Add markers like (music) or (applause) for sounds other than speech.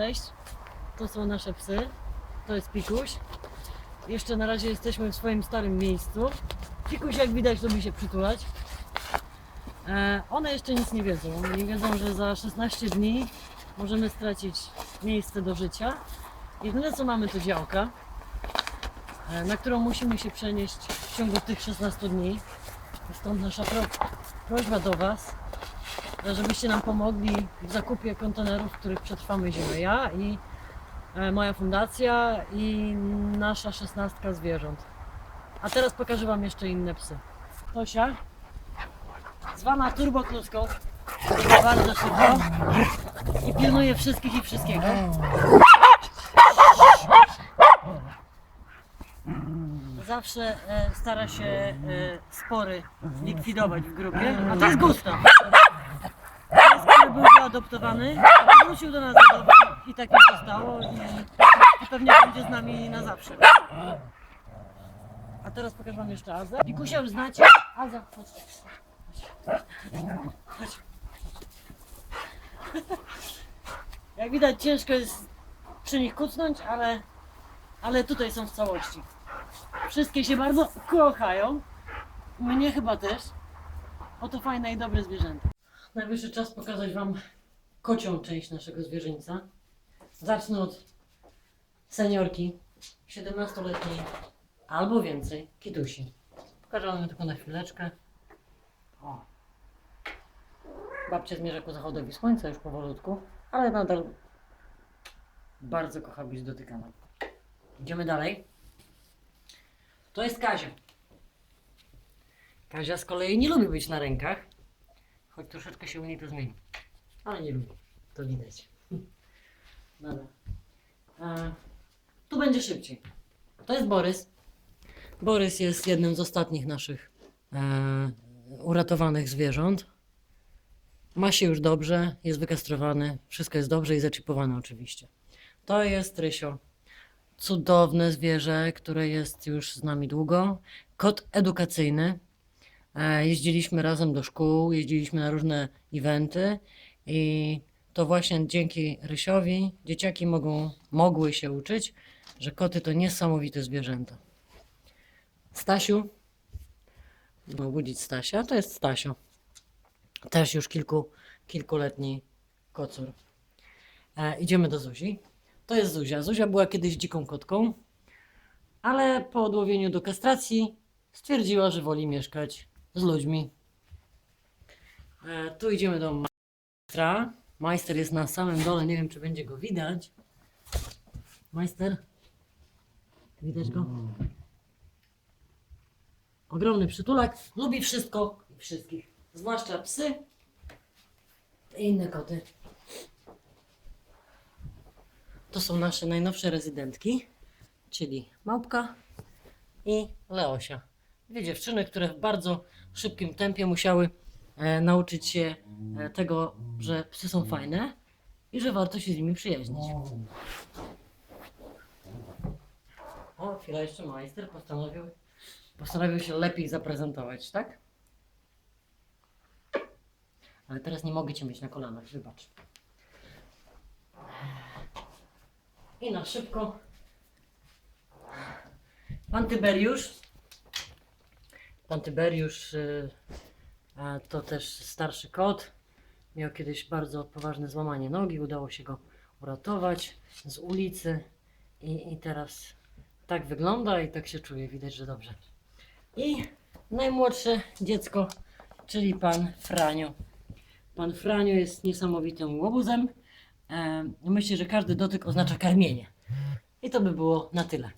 Cześć, to są nasze psy. To jest Pikuś. Jeszcze na razie jesteśmy w swoim starym miejscu. Pikuś, jak widać, lubi się przytulać. E, one jeszcze nic nie wiedzą. Nie wiedzą, że za 16 dni możemy stracić miejsce do życia. Jedyne co mamy to działka, e, na którą musimy się przenieść w ciągu tych 16 dni. Stąd nasza pro, prośba do Was, żebyście nam pomogli w zakupie kontenerów, w których przetrwamy zimę. Ja i e, moja fundacja i nasza szesnastka zwierząt. A teraz pokażę Wam jeszcze inne psy. Tosia, zwana turbokluską, bardzo szybko i pilnuje wszystkich i wszystkiego. Zawsze e, stara się e, spory likwidować w grupie, a to jest Gustaw. Zaadoptowany, wrócił do nas do adopcji i tak już zostało i, i pewnie będzie z nami na zawsze. A teraz pokażę wam jeszcze Azę. Pikusia już znacie. Aza, chodź. Chodź. Jak widać ciężko jest przy nich kucnąć, ale, ale tutaj są w całości. Wszystkie się bardzo kochają. Mnie chyba też. Oto fajne i dobre zwierzęta. Najwyższy czas pokazać Wam kocią część naszego zwierzyńca. Zacznę od seniorki, 17-letniej albo więcej, kitusi. Pokażę ją tylko na chwileczkę. O. Babcia zmierza ku zachodowi słońca już powolutku, ale nadal bardzo kocha być dotykana. Idziemy dalej. To jest Kazia. Kazia z kolei nie lubi być na rękach. Choć troszeczkę się u niej to zmieni. Ale nie lubi. To widać. (laughs) Dobra. E, tu będzie szybciej. To jest Borys. Borys jest jednym z ostatnich naszych e, uratowanych zwierząt. Ma się już dobrze, jest wykastrowany, wszystko jest dobrze i zaczipowane oczywiście. To jest Rysio. Cudowne zwierzę, które jest już z nami długo. Kot edukacyjny. E, Jeździliśmy razem do szkół, jeździliśmy na różne eventy i to właśnie dzięki Rysiowi dzieciaki mogą, mogły się uczyć, że koty to niesamowite zwierzęta. Stasiu, budzić Stasia, to jest Stasio. Też już kilku, kilkuletni kocur. E, idziemy do Zuzi. To jest Zuzia. Zuzia była kiedyś dziką kotką, ale po odłowieniu do kastracji stwierdziła, że woli mieszkać z ludźmi. E, tu idziemy do majstra. Majster jest na samym dole, nie wiem czy będzie go widać. Majster? Widać go? Ogromny przytulak, lubi wszystko i wszystkich, zwłaszcza psy i inne koty. To są nasze najnowsze rezydentki, czyli Małpka i Leosia. Dwie dziewczyny, które w bardzo szybkim tempie musiały nauczyć się e, tego, że psy są fajne i że warto się z nimi przyjaźnić. O, chwila jeszcze majster postanowił, postanowił się lepiej zaprezentować, tak? Ale teraz nie mogę Cię mieć na kolanach, wybacz. I na szybko. Pan Tyberiusz. Pan Tyberiusz y, a to też starszy kot. Miał kiedyś bardzo poważne złamanie nogi. Udało się go uratować z ulicy. I, I teraz tak wygląda i tak się czuje. Widać, że dobrze. I najmłodsze dziecko, czyli pan Franio. Pan Franio jest niesamowitym łobuzem. E, myślę, że każdy dotyk oznacza karmienie. I to by było na tyle.